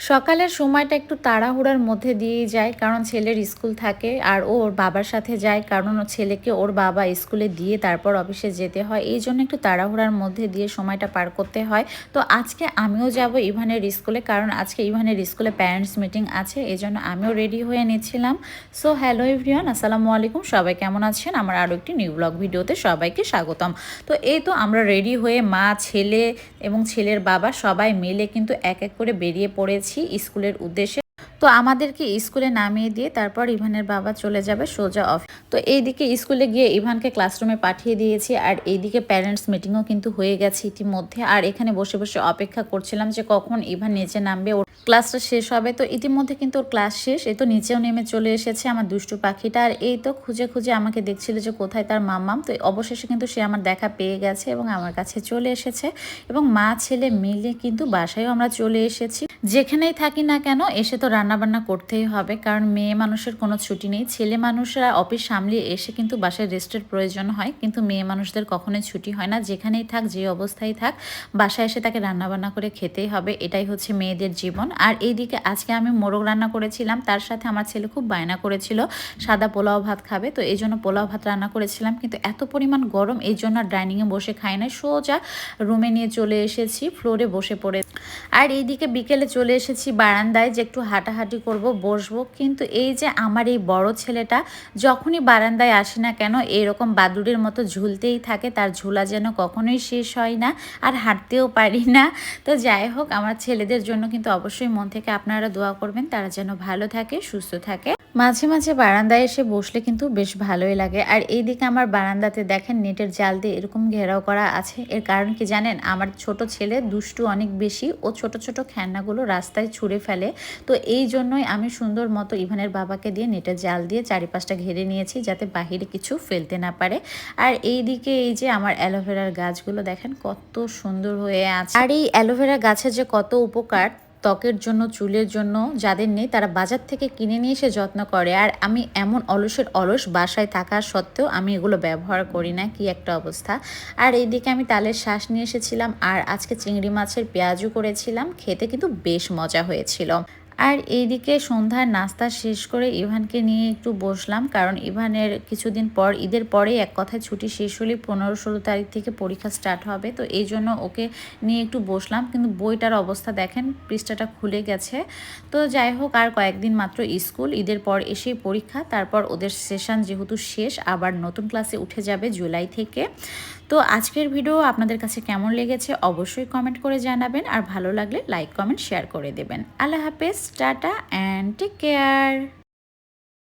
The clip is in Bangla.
সকালের সময়টা একটু তাড়াহুড়ার মধ্যে দিয়েই যায়, কারণ ছেলের স্কুল থাকে আর ও ওর বাবার সাথে যায়, কারণ ও ছেলেকে ওর বাবা স্কুলে দিয়ে তারপর অফিসে যেতে হয়। এই জন্য একটু তাড়াহুড়ার মধ্যে দিয়ে সময়টা পার করতে হয়। তো আজকে আমিও যাব ইভানের স্কুলে, কারণ আজকে ইভানের স্কুলে প্যারেন্টস মিটিং আছে, এই জন্য আমিও রেডি হয়ে নিচ্ছিলাম। সো, হ্যালো এভরিওয়ান, আসসালামু আলাইকুম, সবাই কেমন আছেন? আমার আরও একটি নিউ ব্লগ ভিডিওতে সবাইকে স্বাগতম। তো এই তো আমরা রেডি হয়ে মা, ছেলে এবং ছেলের বাবা সবাই মিলে কিন্তু এক এক করে বেরিয়ে পড়েছি। স্কুলের উদ্দেশ্যে। তো আমাদেরকে স্কুলে নামিয়ে দিয়ে তারপর ইভানের বাবা চলে যাবে সোজা অফিস তো এইদিকে স্কুলে গিয়ে ইভানকে ক্লাসরুমে পাঠিয়ে দিয়েছি আর এইদিকে প্যারেন্টস মিটিংও কিন্তু হয়ে গেছে ইতিমধ্যে। আর এখানে বসে বসে অপেক্ষা করছিলাম যে কখন ইভান নিচে নামবে ক্লাসটা শেষ হবে, তো ইতিমধ্যে কিন্তু ওর ক্লাস শেষ এই তো নিচেও নেমে চলে এসেছে আমার দুষ্টু পাখিটা, আর এই তো খুঁজে খুঁজে আমাকে দেখছিল যে কোথায় তার মাম্মাম, তো অবশেষে কিন্তু সে আমার দেখা পেয়ে গেছে এবং আমার কাছে চলে এসেছে এবং মা, ছেলে মিলে কিন্তু বাসায়ও আমরা চলে এসেছি। যেখানেই থাকি না কেন, এসে তো রান্নাবান্না করতেই হবে, কারণ মেয়ে মানুষের কোনো ছুটি নেই, ছেলে মানুষরা অফিস সামলিয়ে এসে কিন্তু বাসায় রেস্টের প্রয়োজন হয়, কিন্তু মেয়ে মানুষদের কখনোই ছুটি হয় না, যেখানেই থাক, যে অবস্থায় থাক, বাসায় এসে তাকে রান্নাবান্না করে খেতেই হবে, এটাই হচ্ছে মেয়েদের জীবন। আর এইদিকে আজকে আমি মোরগ রান্না করেছিলাম। তার সাথে আমার ছেলে খুব বায়না করেছিল। সাদা পোলাও ভাত খাবে। তো এই জন্য পোলাও ভাত রান্না করেছিলাম। কিন্তু এত পরিমাণ গরম, এই জন্য ডাইনিংয়ে বসে খাই না সোজা রুমে নিয়ে চলে এসেছি ফ্লোরে বসে পড়ে। আর এইদিকে বিকেলে চলে এসেছি বারান্দায় যে একটু হাঁটাহাঁটি করব, বসবো। কিন্তু এই যে আমার এই বড় ছেলেটা, যখনই বারান্দায় আসে না কেন এরকম বাদুড়ের মতো ঝুলতেই থাকে। তার ঝুলা যেন কখনোই শেষ হয় না, আর হাঁটতেও পারি না। তো যাই হোক, আমার ছেলেদের জন্য কিন্তু অবশ্যই মন থেকে আপনারা দোয়া করবেন, তারা যেন ভালো থাকে, সুস্থ থাকে। মাঝে মাঝে বারান্দায় এসে বসলে কিন্তু বেশ ভালোই লাগে। আর এইদিকে আমার বারান্দাতে দেখেন নেটের জাল দিয়ে এরকম ঘেরাও করা আছে। এর কারণ কি জানেন? আমার ছোট ছেলে দুষ্টু অনেক বেশি। ও ছোট ছোট খেলনাগুলো রাস্তায় ছুঁড়ে ফেলে। তো এই জন্যই আমি সুন্দর মতো ইভানের বাবাকে দিয়ে নেটের জাল দিয়ে চারিপাশটা ঘিরে নিয়েছি যাতে বাহিরে কিছু ফেলতে না পারে। আর এই দিকে এই যে আমার অ্যালোভেরার গাছগুলো দেখেন কত সুন্দর হয়ে আছে। আর এই অ্যালোভেরা গাছের যে কত উপকার ত্বকের জন্য, চুলের জন্য যাদের নেই তারা বাজার থেকে কিনে নিয়ে এসে যত্ন করে। আর আমি এমন অলসের অলস বাসায় থাকার সত্ত্বেও আমি এগুলো ব্যবহার করি না, কি একটা অবস্থা। আর এইদিকে আমি তালের শ্বাস নিয়ে এসেছিলাম, আর আজকে চিংড়ি মাছের পেঁয়াজও করেছিলাম, খেতে কিন্তু বেশ মজা হয়েছিল। আর এইদিকে সন্ধ্যার নাস্তা শেষ করে ইভানকে নিয়ে একটু বসলাম, কারণ ইভানের কিছুদিন পর, ঈদের পরে এক কথায় ছুটি শেষ হলে পনেরো ষোলো তারিখ থেকে পরীক্ষা স্টার্ট হবে। তো এই জন্য ওকে নিয়ে একটু বসলাম, কিন্তু বইটার অবস্থা দেখেন, পৃষ্ঠাটা খুলে গেছে। তো যাই হোক, আর কয়েকদিন মাত্র স্কুল, ঈদের পর এসেই পরীক্ষা, তারপর ওদের সেশন যেহেতু শেষ, আবার নতুন ক্লাসে উঠে যাবে জুলাই থেকে। তো আজকের ভিডিও আপনাদের কাছে কেমন লেগেছে অবশ্যই কমেন্ট করে জানাবেন। আর ভালো লাগলে লাইক কমেন্ট শেয়ার করে দেবেন। আল্লাহ হাফেজ, টাটা অ্যান্ড টেক কেয়ার